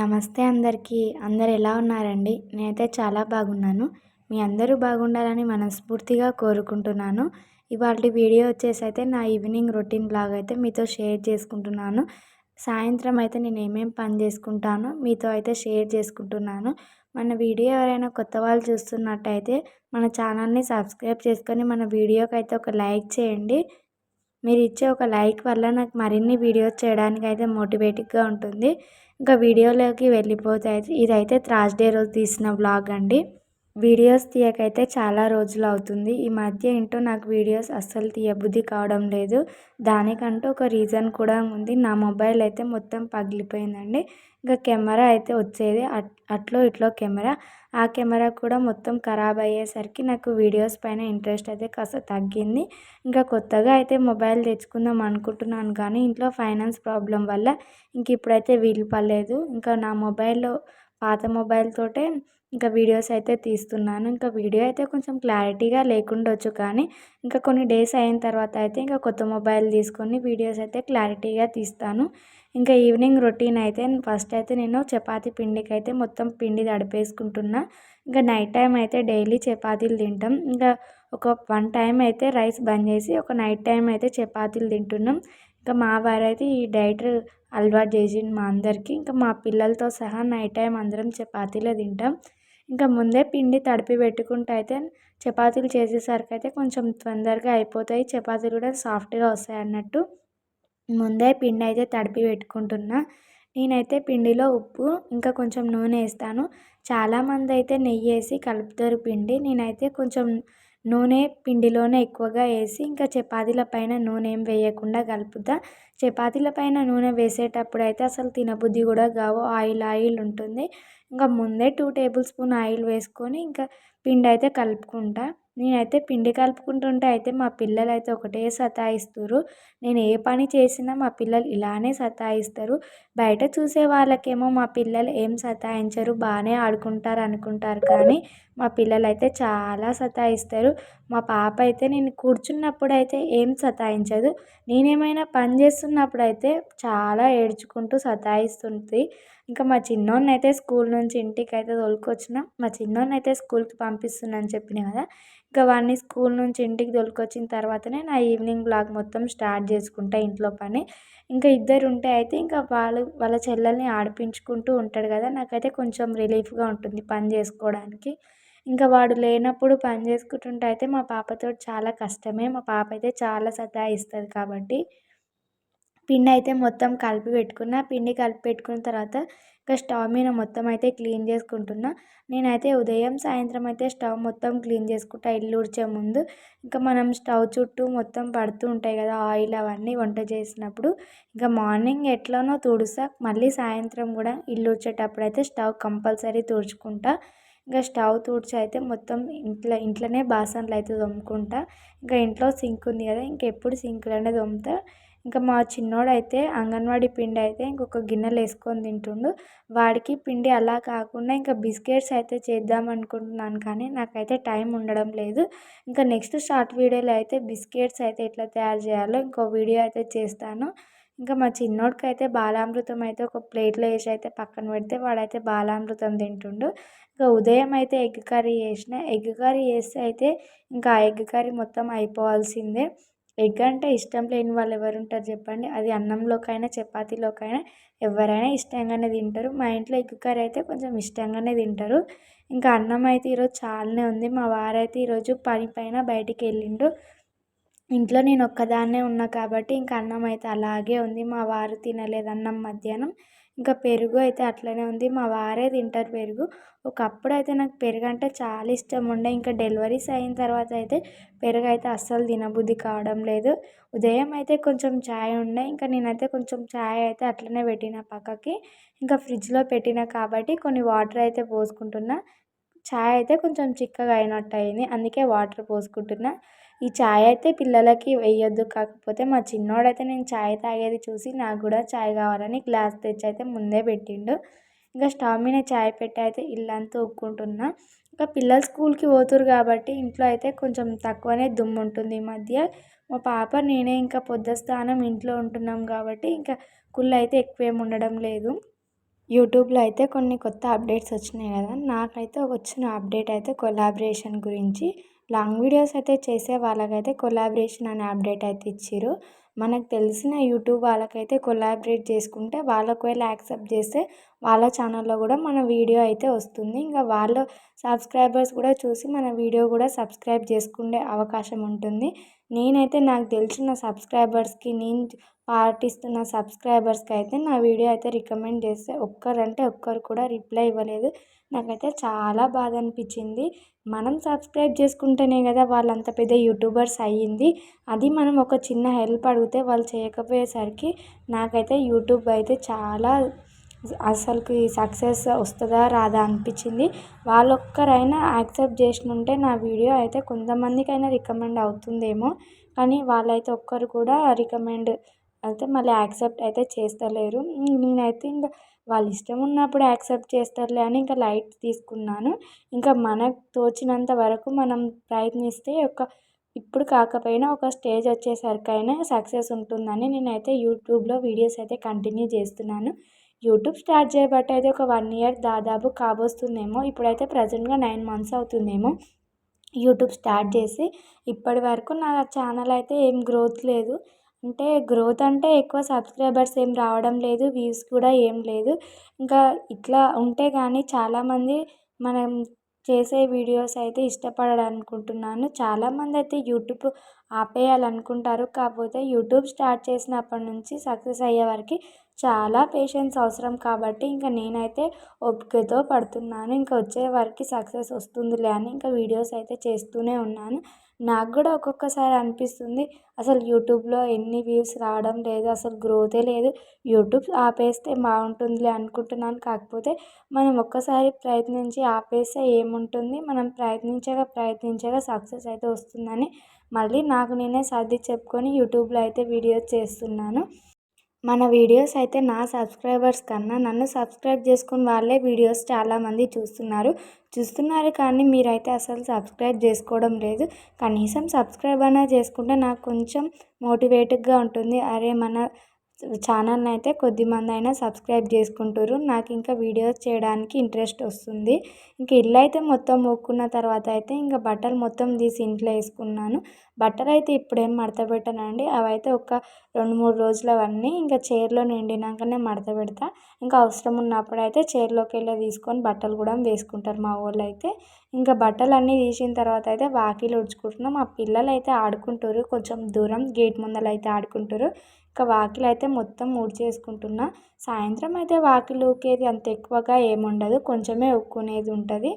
నమస్తే అందరికీ. అందరు ఎలా ఉన్నారండి? నేనైతే చాలా బాగున్నాను. మీ అందరూ బాగుండాలని మనస్ఫూర్తిగా కోరుకుంటున్నాను. ఇవాళ వీడియో వచ్చేసి అయితే నా ఈవినింగ్ రొటీన్ బ్లాగ్ అయితే మీతో షేర్ చేసుకుంటున్నాను. సాయంత్రం అయితే నేను ఏమేమి పని చేసుకుంటానో మీతో అయితే షేర్ చేసుకుంటున్నాను. మన వీడియో ఎవరైనా కొత్త వాళ్ళు చూస్తున్నట్టయితే మన ఛానల్ని సబ్స్క్రైబ్ చేసుకొని మన వీడియోకి అయితే ఒక లైక్ చేయండి. మీరు ఇచ్చే ఒక లైక్ వల్ల నాకు మరిన్ని వీడియోస్ చేయడానికి అయితే మోటివేటివ్గా ఉంటుంది. ఇంకా వీడియోలోకి వెళ్ళిపోతే ఇదైతే థర్స్డే రోజు తీసిన వ్లాగ్ అండి. వీడియోస్ తీయకైతే చాలా రోజులు అవుతుంది. ఈ మధ్య ఏంటో నాకు వీడియోస్ అస్సలు తీయబుద్ధి కావడం లేదు. దానికంటూ ఒక రీజన్ కూడా ఉంది. నా మొబైల్ అయితే మొత్తం పగిలిపోయిందండి. ఇంకా కెమెరా అయితే వచ్చేది. అట్లో ఇట్లో కెమెరా. ఆ కెమెరా కూడా మొత్తం ఖరాబ్ అయ్యేసరికి నాకు వీడియోస్ పైన ఇంట్రెస్ట్ అయితే కాస్త తగ్గింది. ఇంకా కొత్తగా అయితే మొబైల్ తెచ్చుకుందాం అనుకుంటున్నాను కానీ ఇంట్లో ఫైనాన్స్ ప్రాబ్లం వల్ల ఇంక ఇప్పుడైతే వీలు పడలేదు. ఇంకా నా మొబైల్లో పాత మొబైల్ తోటే ఇంకా వీడియోస్ అయితే తీస్తున్నాను. ఇంకా వీడియో అయితే కొంచెం క్లారిటీగా లేకుండొచ్చు కానీ ఇంకా కొన్ని డేస్ అయిన తర్వాత అయితే ఇంకా కొత్త మొబైల్ తీసుకొని వీడియోస్ అయితే క్లారిటీగా తీస్తాను. ఇంకా ఈవినింగ్ రొటీన్ అయితే ఫస్ట్ అయితే నేను చపాతీ పిండికి అయితే మొత్తం పిండి తడిపేసుకుంటున్నా. ఇంకా నైట్ టైం అయితే డైలీ చపాతీలు తింటాం. ఇంకా ఒక వన్ టైం అయితే రైస్ బంద్ చేసి ఒక నైట్ టైం అయితే చపాతీలు తింటున్నాం. ఇంకా మా వారైతే ఈ డైట్ అలవాటు చేసిండు మా అందరికీ. ఇంకా మా పిల్లలతో సహా నైట్ టైం అందరం చపాతీలే తింటాం. ఇంకా ముందే పిండి తడిపి పెట్టుకుంటే అయితే చపాతీలు చేసేసరికి అయితే కొంచెం తొందరగా అయిపోతాయి. చపాతీలు కూడా సాఫ్ట్గా వస్తాయి అన్నట్టు. ముందే పిండి అయితే తడిపి పెట్టుకుంటున్నా. నేనైతే పిండిలో ఉప్పు ఇంకా కొంచెం నూనె వేస్తాను. చాలామంది అయితే నెయ్యి వేసి కలుపుతారు పిండి. నేనైతే కొంచెం నూనె పిండిలోనే ఎక్కువగా వేసి ఇంకా చపాతీల పైన నూనె ఏం వేయకుండా కలుపుతా. చపాతీల పైన నూనె వేసేటప్పుడు అయితే అసలు తినబుద్ధి కూడా కావు. ఆయిల్ ఆయిల్ ఉంటుంది. ఇంకా ముందే టూ టేబుల్ స్పూన్ ఆయిల్ వేసుకొని ఇంకా పిండి అయితే కలుపుకుంటా. నేనైతే పిండి కలుపుకుంటుంటే అయితే మా పిల్లలు అయితే ఒకటే సతాయిస్తారు నేను ఏ పని చేసినా మా పిల్లలు ఇలానే సతాయిస్తారు. బయట చూసే వాళ్ళకేమో మా పిల్లలు ఏం సతాయించరు బాగానే ఆడుకుంటారు అనుకుంటారు కానీ మా పిల్లలు అయితే చాలా సతాయిస్తారు. మా పాప అయితే నేను కూర్చున్నప్పుడు అయితే ఏం సతాయించదు. నేనేమైనా పని చేస్తున్నప్పుడు అయితే చాలా ఏడ్చుకుంటూ సతాయిస్తుంది. ఇంకా మా చిన్నోడిని అయితే స్కూల్ నుంచి ఇంటికి అయితే తోలుకొచ్చిన. మా చిన్నోడిని అయితే స్కూల్కి పంపిస్తున్నాను చెప్పిన కదా. ఇంకా వాడిని స్కూల్ నుంచి ఇంటికి తోలుకొచ్చిన తర్వాతనే నా ఈవినింగ్ బ్లాగ్ మొత్తం స్టార్ట్ చేసుకుంటా ఇంట్లో పని. ఇంకా ఇద్దరు ఉంటే అయితే ఇంకా వాళ్ళు వాళ్ళ చెల్లెల్ని ఆడిపించుకుంటూ ఉంటాడు కదా. నాకైతే కొంచెం రిలీఫ్గా ఉంటుంది పని చేసుకోవడానికి. ఇంకా వాడు లేనప్పుడు పని చేసుకుంటుంటే అయితే మా పాపతో చాలా కష్టమే. మా పాప అయితే చాలా సతాయిస్తుంది కాబట్టి పిండి అయితే మొత్తం కలిపి పెట్టుకున్న. పిండి కలిపి పెట్టుకున్న తర్వాత ఇంకా స్టవ్ మీద మొత్తం అయితే క్లీన్ చేసుకుంటున్నా. నేనైతే ఉదయం సాయంత్రం అయితే స్టవ్ మొత్తం క్లీన్ చేసుకుంటా. ఇల్లు ఊడ్చే ముందు ఇంకా మనం స్టవ్ చుట్టూ మొత్తం పడుతూ ఉంటాయి కదా ఆయిల్ అవన్నీ వంట చేసినప్పుడు. ఇంకా మార్నింగ్ ఎట్లనో తుడుస్తా. మళ్ళీ సాయంత్రం కూడా ఇల్లు ఊడ్చేటప్పుడు అయితే స్టవ్ కంపల్సరీ తుడుచుకుంటా. ఇంకా స్టవ్ తుడిచి అయితే మొత్తం ఇంట్లో ఇంట్లోనే బాసనలు అయితే తోముకుంటా. ఇంకా ఇంట్లో సింక్ ఉంది కదా ఇంకెప్పుడు సింక్లోనే తోముతా. ఇంకా మా చిన్నోడైతే అంగన్వాడి అంగన్వాడీ పిండి అయితే ఇంకొక గిన్నెలో వేసుకొని తింటుండు. వాడికి పిండి అలా కాకుండా ఇంకా బిస్కెట్స్ అయితే చేద్దాం అనుకుంటున్నాను కానీ నాకైతే టైం ఉండడం లేదు. ఇంకా నెక్స్ట్ షార్ట్ వీడియోలో అయితే బిస్కెట్స్ అయితే ఎట్లా తయారు చేయాలో ఇంకో వీడియో అయితే చేస్తాను. ఇంకా మా చిన్నోడికి అయితే బాలామృతం అయితే ఒక ప్లేట్లో వేసి అయితే పక్కన పెడితే వాడైతే బాలామృతం తింటుండు. ఇంకా ఉదయం అయితే ఎగ్ కర్రీ చేసిన. ఎగ్ కర్రీ చేస్తే అయితే ఇంకా ఆ ఎగ్ కర్రీ మొత్తం అయిపోవాల్సిందే. ఎగ్ అంటే ఇష్టం లేని వాళ్ళు ఎవరు ఉంటారు చెప్పండి? అది అన్నంలోకైనా చపాతీలోకైనా ఎవరైనా ఇష్టంగానే తింటారు. మా ఇంట్లో ఎగ్ కర్రీ అయితే కొంచెం ఇష్టంగానే తింటారు. ఇంకా అన్నం అయితే ఈరోజు చాలానే ఉంది. మా వారైతే ఈరోజు పని పైన బయటికి వెళ్ళిండు. ఇంట్లో నేను ఒక్కదాన్నే ఉన్నా కాబట్టి ఇంకా అన్నం అయితే అలాగే ఉంది. మా వారు తినలేదు అన్నం మధ్యాహ్నం. ఇంకా పెరుగు అయితే అట్లనే ఉంది. మా వారే తింటారు పెరుగు. ఒకప్పుడు అయితే నాకు పెరుగు అంటే చాలా ఇష్టం ఉండే. ఇంకా డెలివరీస్ అయిన తర్వాత అయితే పెరుగు అయితే అస్సలు తినబుద్ధి కావడం లేదు. ఉదయం అయితే కొంచెం ఛాయ్ ఉండే. ఇంకా నేనైతే కొంచెం ఛాయ్ అయితే అట్లనే పెట్టిన పక్కకి. ఇంకా ఫ్రిడ్జ్లో పెట్టిన కాబట్టి కొన్ని వాటర్ అయితే పోసుకుంటున్నా. ఛాయ్ అయితే కొంచెం చిక్కగా అయినట్టు అయింది. అందుకే వాటర్ పోసుకుంటున్నా. ఈ చాయ్ అయితే పిల్లలకి వేయొద్దు. కాకపోతే మా చిన్నోడైతే నేను చాయ్ తాగేది చూసి నాకు కూడా చాయ్ కావాలని గ్లాస్ తెచ్చి అయితే ముందే పెట్టిండు. ఇంకా స్టవ్ మీద చాయ్ పెట్టి అయితే ఇల్లంతా ఉక్కుంటున్నా ఇంకా పిల్లలు స్కూల్కి పోతురు కాబట్టి ఇంట్లో అయితే కొంచెం తక్కువనే దుమ్ము ఉంటుంది ఈ మధ్య. మా పాప నేనే ఇంకా పొద్దుస్థానం ఇంట్లో ఉంటున్నాం కాబట్టి ఇంకా కుళ్ళు అయితే ఎక్కువేం ఉండడం లేదు. యూట్యూబ్లో అయితే కొన్ని కొత్త అప్డేట్స్ వచ్చినాయి కదా. నాకైతే వచ్చిన అప్డేట్ అయితే కొలాబరేషన్ గురించి. లాంగ్ వీడియోస్ అయితే చేసే వాళ్ళకైతే కొలాబరేషన్ అనే అప్డేట్ అయితే ఇచ్చారు మనకు తెలిసిన యూట్యూబ్ వాళ్ళకైతే కొలాబరేట్ చేసుకుంటే వాళ్ళు ఒకవేళ యాక్సెప్ట్ చేస్తే వాళ్ళ ఛానల్లో కూడా మన వీడియో అయితే వస్తుంది. ఇంకా వాళ్ళ సబ్స్క్రైబర్స్ కూడా చూసి మన వీడియో కూడా సబ్స్క్రైబ్ చేసుకునే అవకాశం ఉంటుంది. నేనైతే నాకు తెలిసిన సబ్స్క్రైబర్స్కి నేను పాటిస్తున్న సబ్స్క్రైబర్స్కి అయితే నా వీడియో అయితే రికమెండ్ చేస్తే ఒక్కరంటే ఒక్కరు కూడా రిప్లై ఇవ్వలేదు. నాకైతే చాలా బాధ అనిపించింది మనం సబ్స్క్రైబ్ చేసుకుంటేనే కదా వాళ్ళు అంత పెద్ద యూట్యూబర్స్ అయ్యింది. అది మనం ఒక చిన్న హెల్ప్ అడిగితే వాళ్ళు చేయకపోయేసరికి నాకైతే యూట్యూబ్ అయితే చాలా అసలుకి సక్సెస్ వస్తుందా రాదా అనిపించింది వాళ్ళొక్కరైనా యాక్సెప్ట్ చేసి ఉంటే నా వీడియో అయితే కొంతమందికైనా రికమెండ్ అవుతుందేమో. కానీ వాళ్ళైతే ఒక్కరు కూడా రికమెండ్ అయితే మళ్ళీ యాక్సెప్ట్ అయితే చేస్తలేరు. నేనైతే ఇంకా వాళ్ళ ఇష్టం ఉన్నప్పుడు యాక్సెప్ట్ చేస్తారులే అని ఇంకా లైట్ తీసుకున్నాను. ఇంకా మనకు తోచినంత వరకు మనం ప్రయత్నిస్తే ఒక ఇప్పుడు కాకపోయినా ఒక స్టేజ్ వచ్చేసరికైనా సక్సెస్ ఉంటుందని నేనైతే యూట్యూబ్లో వీడియోస్ అయితే కంటిన్యూ చేస్తున్నాను. యూట్యూబ్ స్టార్ట్ చేయబట్టి అయితే ఒక వన్ ఇయర్ దాదాపు కాబోస్తుందేమో ఇప్పుడైతే ప్రజెంట్గా నైన్ మంత్స్ అవుతుందేమో యూట్యూబ్ స్టార్ట్ చేసి. ఇప్పటి వరకు నా ఛానల్ అయితే ఏం గ్రోత్ లేదు. అంటే గ్రోత్ అంటే ఎక్కువ సబ్స్క్రైబర్స్ ఏం రావడం లేదు వ్యూస్ కూడా ఏం లేదు. ఇంకా ఇట్లా ఉంటే కానీ చాలామంది మనం చేసే వీడియోస్ అయితే ఇష్టపడరు అనుకుంటున్నాను చాలామంది అయితే యూట్యూబ్ ఆపేయాలనుకుంటారు. కాకపోతే యూట్యూబ్ స్టార్ట్ చేసినప్పటి నుంచి సక్సెస్ అయ్యే వరకు చాలా పేషెన్స్ అవసరం కాబట్టి ఇంకా నేనైతే ఓపికతో పడుతున్నాను. ఇంకా వచ్చే వరకు సక్సెస్ వస్తుందిలే అని ఇంకా వీడియోస్ అయితే చేస్తూనే ఉన్నాను. నాకు కూడా ఒక్కొక్కసారి అనిపిస్తుంది. అసలు యూట్యూబ్లో ఎన్ని వ్యూస్ రావడం లేదు. అసలు గ్రోతే లేదు. యూట్యూబ్ ఆపేస్తే బాగుంటుందిలే అనుకుంటున్నాను. కాకపోతే మనం ఒక్కసారి ప్రయత్నించి ఆపేస్తే ఏముంటుంది? మనం ప్రయత్నించగా ప్రయత్నించగా సక్సెస్ అయితే వస్తుందని మళ్ళీ నాకు నేనే సర్ది చెప్పుకొని యూట్యూబ్లో అయితే వీడియోస్ చేస్తున్నాను. మన వీడియోస్ అయితే నా సబ్స్క్రైబర్స్ కన్నా నన్ను సబ్స్క్రైబ్ చేసుకుని వాళ్ళే వీడియోస్ చాలామంది చూస్తున్నారు. చూస్తున్నారు కానీ మీరైతే అసలు సబ్స్క్రైబ్ చేసుకోవడం లేదు. కనీసం సబ్స్క్రైబ్ అయినా చేసుకుంటే నాకు కొంచెం మోటివేటివ్గా ఉంటుంది. అరే మన ఛానల్ని అయితే కొద్దిమంది అయినా సబ్స్క్రైబ్ చేసుకుంటారు నాకు ఇంకా వీడియోస్ చేయడానికి ఇంట్రెస్ట్ వస్తుంది. ఇంకా ఇల్లు అయితే మొత్తం మొక్కున్న తర్వాత అయితే ఇంకా బట్టలు మొత్తం తీసి ఇంట్లో వేసుకున్నాను బట్టలు అయితే ఇప్పుడేం మడత పెట్టనండి అవైతే ఒక రెండు మూడు రోజులు అవన్నీ ఇంకా చైర్లో నిండినాకనే మడత పెడతా ఇంకా అవసరం ఉన్నప్పుడు అయితే చైర్లోకి వెళ్ళి తీసుకొని బట్టలు కూడా వేసుకుంటారు మా వాళ్ళు అయితే ఇంకా బట్టలు అన్నీ తీసిన తర్వాత అయితే వాకిలు ఉడుచుకుంటున్నాం. మా పిల్లలు అయితే ఆడుకుంటారు కొంచెం దూరం గేట్ ముందల అయితే ఆడుకుంటారు ఇంకా వాకిలి అయితే మొత్తం ఊడ్చేసుకుంటున్నా సాయంత్రం అయితే వాకిలి ఊకేది అంత ఎక్కువగా ఏముండదు. కొంచెమే ఉక్కునేది ఉంటుంది.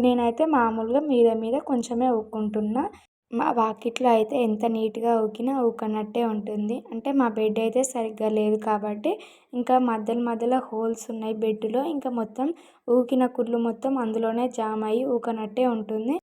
నేనైతే మామూలుగా మీద మీద కొంచెమే ఉక్కుంటున్నా మా వాకిట్లో అయితే ఎంత నీట్గా ఊకినా ఊకనట్టే ఉంటుంది. అంటే మా బెడ్ అయితే సరిగ్గా లేదు కాబట్టి ఇంకా మధ్యలో మధ్యలో హోల్స్ ఉన్నాయి బెడ్లో ఇంకా మొత్తం ఊకిన కుళ్ళు మొత్తం అందులోనే జామ్ అయ్యి ఊకనట్టే ఉంటుంది.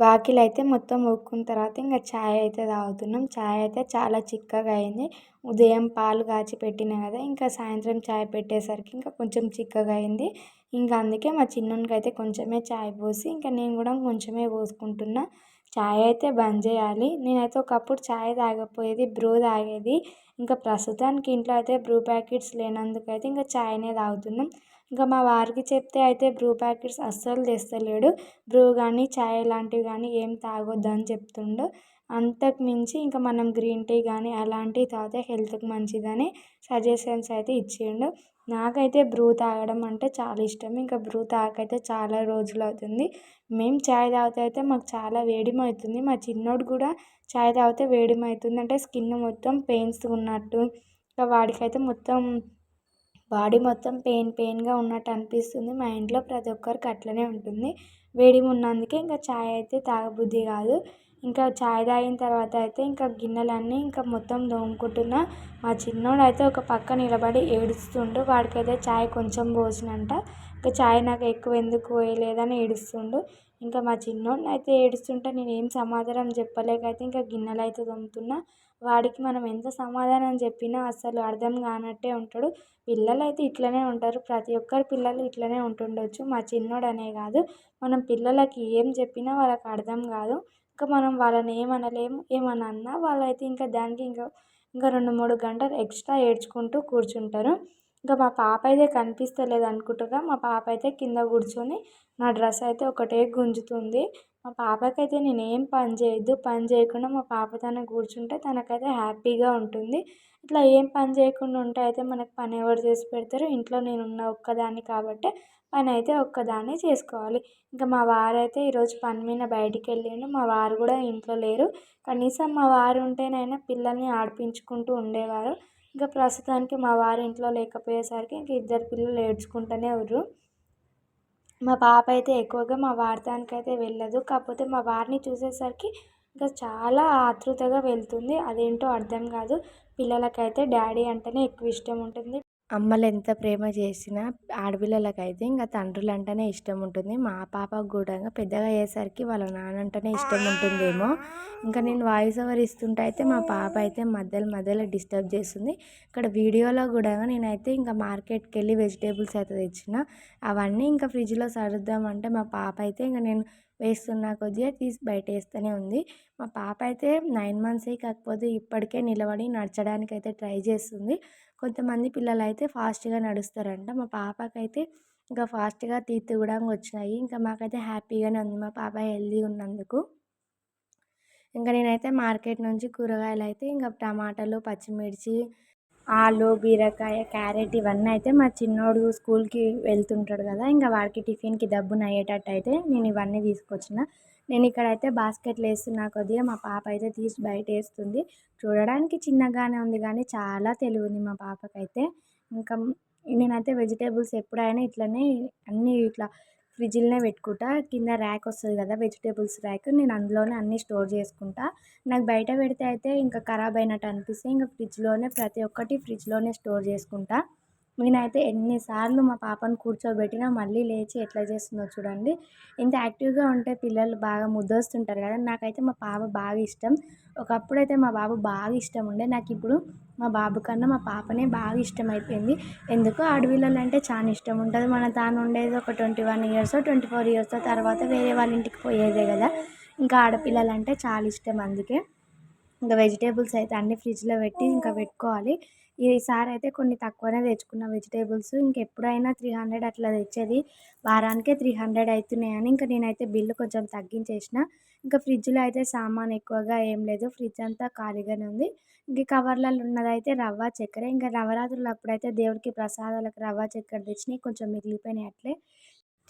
వాకిలి అయితే మొత్తం ఊక్కున్న తర్వాత ఇంకా ఛాయ్ అయితే తాగుతున్నాం. ఛాయ్ అయితే చాలా చిక్కగా అయింది. ఉదయం పాలు కాచి పెట్టిన కదా ఇంకా సాయంత్రం ఛాయ్ పెట్టేసరికి ఇంకా కొంచెం చిక్కగా అయింది. ఇంకా అందుకే మా చిన్నోనికి అయితే కొంచెమే ఛాయ్ పోసి ఇంకా నేను కూడా కొంచెమే పోసుకుంటున్నా. ఛాయ్ అయితే బంద్ చేయాలి. నేనైతే ఒకప్పుడు ఛాయ్ తాగకపోయేది బ్రూ తాగేది. ఇంకా ప్రస్తుతానికి ఇంట్లో అయితే బ్రూ ప్యాకెట్స్ లేనందుకైతే ఇంకా ఛాయ్నే తాగుతున్నాం. ఇంకా మా వారికి చెప్తే అయితే బ్రూ ప్యాకెట్స్ అస్సలు తెస్తలేడు. బ్రూ కానీ చాయ్ లాంటివి కానీ ఏం తాగొద్దు అని చెప్తుండు. అంతకు మించి ఇంకా మనం గ్రీన్ టీ కానీ అలాంటివి తాగితే హెల్త్కి మంచిదని సజెషన్స్ అయితే ఇచ్చిండు. నాకైతే బ్రూ తాగడం అంటే చాలా ఇష్టం. ఇంకా బ్రూ తాగకైతే చాలా రోజులు అవుతుంది. మేము చాయ్ తాగితే అయితే మాకు చాలా వేడిమవుతుంది. మా చిన్నోడు కూడా చాయ్ తాగితే వేడిమవుతుంది. అంటే స్కిన్ మొత్తం పెయిన్స్ ఉన్నట్టు. ఇంకా వాడికైతే మొత్తం బాడీ మొత్తం పెయిన్ పెయిన్గా ఉన్నట్టు అనిపిస్తుంది. మా ఇంట్లో ప్రతి ఒక్కరికి అట్లనే ఉంటుంది. వేడిగా ఉన్నందుకే ఇంకా చాయ్ అయితే తాగబుద్ధి కాదు. ఇంకా చాయ్ తాగిన తర్వాత అయితే ఇంకా గిన్నెలన్నీ ఇంకా మొత్తం తోముకుంటున్నా. మా చిన్నోడు అయితే ఒక పక్క నిలబడి ఏడుస్తుండు. వాడికైతే చాయ్ కొంచెం పోసినంట. ఇంకా చాయ్ నాకు ఎక్కువ ఎందుకు పోయలేదని ఏడుస్తుండు. ఇంకా మా చిన్నోడిని అయితే ఏడుస్తుంటే నేను ఏం సమాధానం చెప్పలేకైతే ఇంకా గిన్నెలు అయితే తోముతున్నా. వాడికి మనం ఎంత సమాధానం చెప్పినా అసలు అర్థం కానట్టే ఉంటాడు. పిల్లలు అయితే ఇట్లనే ఉంటారు. ప్రతి ఒక్కరి పిల్లలు ఇట్లనే ఉంటుండొచ్చు. మా చిన్నోడు అనే కాదు. మనం పిల్లలకి ఏం చెప్పినా వాళ్ళకి అర్థం కాదు. ఇంకా మనం వాళ్ళని ఏమనలేము. ఏమని అన్నా వాళ్ళైతే ఇంకా దానికి ఇంకా ఇంకా రెండు మూడు గంటలు ఎక్స్ట్రా ఏడ్చుకుంటూ కూర్చుంటారు. ఇంకా మా పాప అయితే కనిపిస్తలేదు అనుకుంటున్నా మా పాప అయితే కింద కూర్చొని నా డ్రెస్ అయితే ఒకటే గుంజుతుంది. మా పాపకైతే నేను ఏం పని చేయొద్దు. పని చేయకుండా మా పాప తన కూర్చుంటే తనకైతే హ్యాపీగా ఉంటుంది. ఇట్లా ఏం పని చేయకుండా ఉంటే అయితే మనకు పని ఎవరు చేసి పెడతారు? ఇంట్లో నేను ఉన్న ఒక్కదాన్ని కాబట్టి పని అయితే ఒక్కదాన్నే చేసుకోవాలి. ఇంకా మా వారైతే ఈరోజు పని మీద బయటికి వెళ్ళిండు మా వారు కూడా ఇంట్లో లేరు. కనీసం మా వారు ఉంటేనైనా పిల్లల్ని ఆడిపించుకుంటూ ఉండేవారు. ఇంకా ప్రస్తుతానికి మా వారు ఇంట్లో లేకపోయేసరికి ఇంక ఇద్దరు పిల్లలు ఏడ్చుకుంటూనే ఉర్రు. మా పాప అయితే ఎక్కువగా మా వారిదానికి అయితే వెళ్ళదు. కాకపోతే మా వారిని చూసేసరికి ఇంకా చాలా ఆతృతగా వెళ్తుంది. అదేంటో అర్థం కాదు. పిల్లలకైతే డాడీ అంటేనే ఎక్కువ ఇష్టం ఉంటుంది. అమ్మలు ఎంత ప్రేమ చేసినా ఆడపిల్లలకైతే ఇంకా తండ్రులు అంటేనే ఇష్టం ఉంటుంది మా పాపకు కూడా పెద్దగా అయ్యేసరికి వాళ్ళ నాన్న అంటేనే ఇష్టం ఉంటుందేమో ఇంకా నేను వాయిస్ ఓవర్ ఇస్తుంటే అయితే మా పాప అయితే మధ్యలో మధ్యలో డిస్టర్బ్ చేస్తుంది. ఇక్కడ వీడియోలో కూడా నేనైతే ఇంకా మార్కెట్కి వెళ్ళి వెజిటేబుల్స్ అయితే తెచ్చిన. అవన్నీ ఇంకా ఫ్రిడ్జ్లో సర్దుదామంటే మా పాప అయితే ఇంకా నేను వేస్తున్న కొద్దిగా తీసి బయట వేస్తూనే ఉంది. మా పాప అయితే నైన్ మంత్సే కాకపోతే ఇప్పటికే నిలబడి నడచడానికి అయితే ట్రై చేస్తుంది. కొంతమంది పిల్లలు అయితే ఫాస్ట్గా నడుస్తారంట. మా పాపకైతే ఇంకా ఫాస్ట్గా తీర్తి కూడా వచ్చినాయి. ఇంకా మాకైతే హ్యాపీగానే ఉంది. మా పాప హెల్దీ ఉన్నందుకు. ఇంకా నేనైతే మార్కెట్ నుంచి కూరగాయలు అయితే ఇంకా టమాటాలు పచ్చిమిర్చి ఆలు బీరకాయ క్యారెట్ ఇవన్నీ అయితే మా చిన్నోడు స్కూల్కి వెళ్తుంటాడు కదా ఇంకా వాడికి టిఫిన్కి దబ్బున అయ్యేటట్టు అయితే నేను ఇవన్నీ తీసుకొచ్చిన. నేను ఇక్కడైతే బాస్కెట్లు వేస్తున్నా కొద్దిగా మా పాప అయితే తీసి బయట వేస్తుంది. చూడడానికి చిన్నగానే ఉంది కానీ చాలా తెలివి ఉంది మా పాపకైతే. ఇంకా నేనైతే వెజిటేబుల్స్ ఎప్పుడైనా ఇట్లనే అన్నీ ఇట్లా ఫ్రిడ్జ్లోనే పెట్టుకుంటా. కింద ర్యాక్ వస్తుంది కదా వెజిటేబుల్స్ ర్యాక్. నేను అందులోనే అన్నీ స్టోర్ చేసుకుంటా. నాకు బయట పెడితే అయితే ఇంకా ఖరాబ్ అయినట్టు అనిపిస్తే ఇంకా ఫ్రిడ్జ్లోనే ప్రతి ఒక్కటి ఫ్రిడ్జ్లోనే స్టోర్ చేసుకుంటా. నేనైతే ఎన్నిసార్లు మా పాపను కూర్చోబెట్టినా మళ్ళీ లేచి ఎట్లా చేస్తుందో చూడండి. ఇంత యాక్టివ్గా ఉంటే పిల్లలు బాగా ముద్దొస్తుంటారు కదా! నాకైతే మా పాప బాగా ఇష్టం. ఒకప్పుడు అయితే మా బాబు బాగా ఇష్టం ఉండే. నాకు ఇప్పుడు మా బాబు కన్నా మా పాపనే బాగా ఇష్టం అయిపోయింది ఎందుకో ఆడపిల్లలు అంటే చాలా ఇష్టం ఉంటుంది. మన తాను ఉండేది ఒక twenty one years twenty four years తర్వాత వేరే వాళ్ళ ఇంటికి పోయేదే కదా! ఇంకా ఆడపిల్లలు అంటే చాలా ఇష్టం అందుకే. ఇంకా వెజిటేబుల్స్ అయితే అన్ని ఫ్రిడ్జ్లో పెట్టి ఇంకా పెట్టుకోవాలి. ఈసారి అయితే కొన్ని తక్కువనే తెచ్చుకున్న. వెజిటేబుల్స్ ఇంకెప్పుడైనా త్రీ హండ్రెడ్ అట్లా తెచ్చేది. వారానికే త్రీ హండ్రెడ్ అవుతున్నాయని ఇంకా నేనైతే బిల్లు కొంచెం తగ్గించేసిన. ఇంకా ఫ్రిడ్జ్లో అయితే సామాన్ ఎక్కువగా ఏం లేదు. ఫ్రిడ్జ్ అంతా ఖాళీగానే ఉంది. ఇంక కవర్లలో ఉన్నదైతే రవ్వ చక్కెర. ఇంకా నవరాత్రులు అప్పుడైతే దేవుడికి ప్రసాదాలకు రవ్వ చక్కెర తెచ్చినాయి. కొంచెం మిగిలిపోయినాయి అట్లే.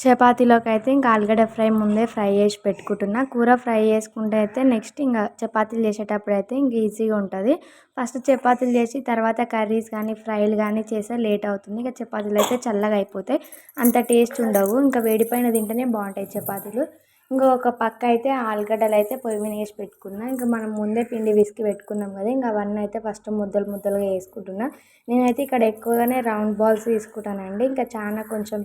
చపాతీలోకి అయితే ఇంకా ఆలుగడ్డ ఫ్రై ముందే ఫ్రై చేసి పెట్టుకుంటున్నా. కూర ఫ్రై చేసుకుంటే అయితే నెక్స్ట్ ఇంకా చపాతీలు చేసేటప్పుడు అయితే ఇంక ఈజీగా ఉంటుంది. ఫస్ట్ చపాతీలు చేసి తర్వాత కర్రీస్ కానీ ఫ్రైలు కానీ చేస్తే లేట్ అవుతుంది. ఇంకా చపాతీలు అయితే చల్లగా అయిపోతాయి. అంత టేస్ట్ ఉండవు. ఇంకా వేడిపోయిన తింటేనే బాగుంటాయి చపాతీలు. ఇంకా ఒక పక్క అయితే ఆలుగడ్డలు అయితే పొయ్యి మీద వేసి పెట్టుకున్నా. ఇంకా మనం ముందే పిండి విసికి పెట్టుకున్నాం కదా ఇంకా అవన్నీ అయితే ఫస్ట్ ముద్దలు ముద్దలుగా వేసుకుంటున్నా. నేనైతే ఇక్కడ ఎక్కువగానే రౌండ్ బాల్స్ తీసుకుంటానండి. ఇంకా చాలా కొంచెం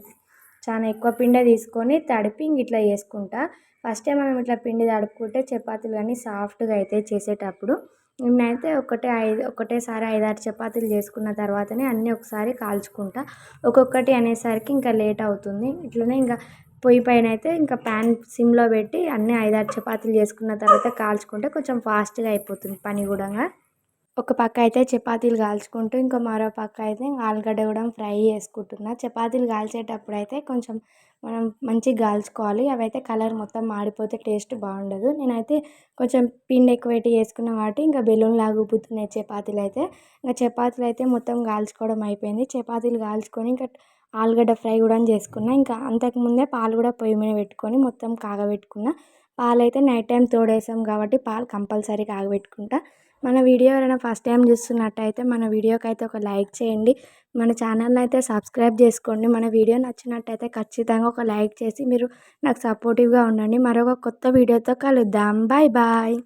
చాలా ఎక్కువ పిండి తీసుకొని తడిపి ఇంక ఇట్లా చేసుకుంటా. ఫస్టే మనం ఇట్లా పిండి తడుపుకుంటే చపాతీలు కానీ సాఫ్ట్గా అయితే చేసేటప్పుడు నేనైతే ఒకటే ఐదు ఒకటేసారి ఐదారు చపాతీలు చేసుకున్న తర్వాతనే అన్నీ ఒకసారి కాల్చుకుంటా. ఒక్కొక్కటి అనేసరికి ఇంకా లేట్ అవుతుంది. ఇట్లనే ఇంకా పొయ్యి పైన అయితే ఇంకా ప్యాన్ సిమ్లో పెట్టి అన్నీ ఐదారు చపాతీలు చేసుకున్న తర్వాత కాల్చుకుంటే కొంచెం ఫాస్ట్గా అయిపోతుంది పని కూడా. ఒక పక్క అయితే చపాతీలు కాల్చుకుంటూ ఇంకో మరో పక్క అయితే ఆలుగడ్డ కూడా ఫ్రై చేసుకుంటున్నా. చపాతీలు కాల్చేటప్పుడు అయితే కొంచెం మనం మంచిగా కాల్చుకోవాలి. అవి అయితే కలర్ మొత్తం మాడిపోతే టేస్ట్ బాగుండదు. నేనైతే కొంచెం పిండి ఎక్కువ పెట్టి చేసుకున్న కాబట్టి ఇంకా బెలూన్ లాగా ఉబ్బుతున్నాయి చపాతీలు అయితే. ఇంకా చపాతీలు అయితే మొత్తం కాల్చుకోవడం అయిపోయింది. చపాతీలు కాల్చుకొని ఇంకా ఆలుగడ్డ ఫ్రై కూడా చేసుకున్నా. ఇంకా అంతకుముందే పాలు కూడా పొయ్యి మీద పెట్టుకొని మొత్తం కాగబెట్టుకున్న. పాలు అయితే నైట్ టైం తోడేసాం కాబట్టి పాలు కంపల్సరీ కాగబెట్టుకుంటా. మన వీడియో ఎవరైనా ఫస్ట్ టైం చూస్తున్నట్టయితే మన వీడియోకి అయితే ఒక లైక్ చేయండి. మన ఛానల్ని అయితే సబ్స్క్రైబ్ చేసుకోండి. మన వీడియో నచ్చినట్టయితే ఖచ్చితంగా ఒక లైక్ చేసి మీరు నాకు సపోర్టివ్గా ఉండండి. మరొక కొత్త వీడియోతో కలుద్దాం. Bye bye